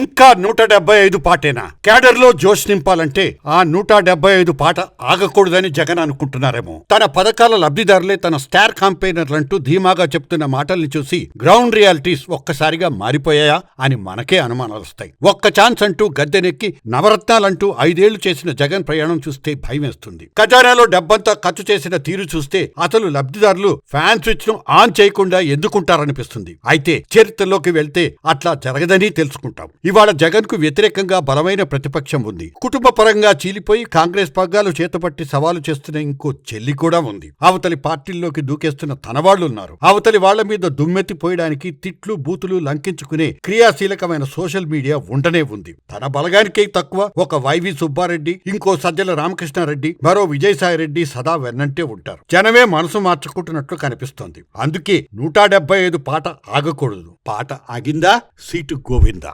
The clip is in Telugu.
ఇంకా నూట డెబ్బై ఐదు పాటేనా? క్యాడర్లో జోష్ నింపాలంటే ఆ నూట డెబ్బై ఐదు పాట ఆగకూడదని జగన్ అనుకుంటున్నారేమో. తన పథకాల లబ్ధిదారులే తన స్టార్ కాంపెయినర్లంటూ ధీమాగా చెప్తున్న మాటల్ని చూసి గ్రౌండ్ రియాలిటీస్ ఒక్కసారిగా మారిపోయాయా అని మనకే అనుమానాలు వస్తాయి. ఒక్క ఛాన్స్ అంటూ గద్దెనెక్కి నవరత్నాలంటూ ఐదేళ్ళు చేసిన జగన్ ప్రయాణం చూస్తే భయమేస్తుంది ఖజానాలో డబ్బంతా ఖర్చు చేసిన తీరు చూస్తే అసలు లబ్ధిదారులు ఫ్యాన్ స్విచ్ను ఆన్ చేయకుండా ఎందుకుంటారనిపిస్తుంది. అయితే చరిత్రలోకి వెళ్తే అట్లా జరగదని తెలుసుకుంటాం. ఇవాళ జగన్కు వ్యతిరేకంగా బలమైన ప్రతిపక్షం ఉంది. కుటుంబ పరంగా చీలిపోయి కాంగ్రెస్ పగ్గాలు చేతపట్టి సవాలు చేస్తున్న ఇంకో చెల్లి కూడా ఉంది. అవతలి పార్టీల్లోకి దూకేస్తున్న తనవాళ్ళున్నారు. అవతలి వాళ్ళ మీద దుమ్మెత్తి పోయడానికి తిట్లు బూతులు లంకించుకునే క్రియాశీలకమైన సోషల్ మీడియా ఉండనే ఉంది. తన బలగానికే తక్కువ ఒక వైవి సుబ్బారెడ్డి ఇంకో సజ్జల రామకృష్ణారెడ్డి మరో విజయసాయిరెడ్డి సదా వెన్నంటే ఉంటారు. జనమే మనసు మార్చుకుంటున్నట్లు కనిపిస్తోంది. అందుకే నూట డెబ్బై ఐదు పాట ఆగకూడదు. పాట ఆగిందా? సీటు గోవిందా?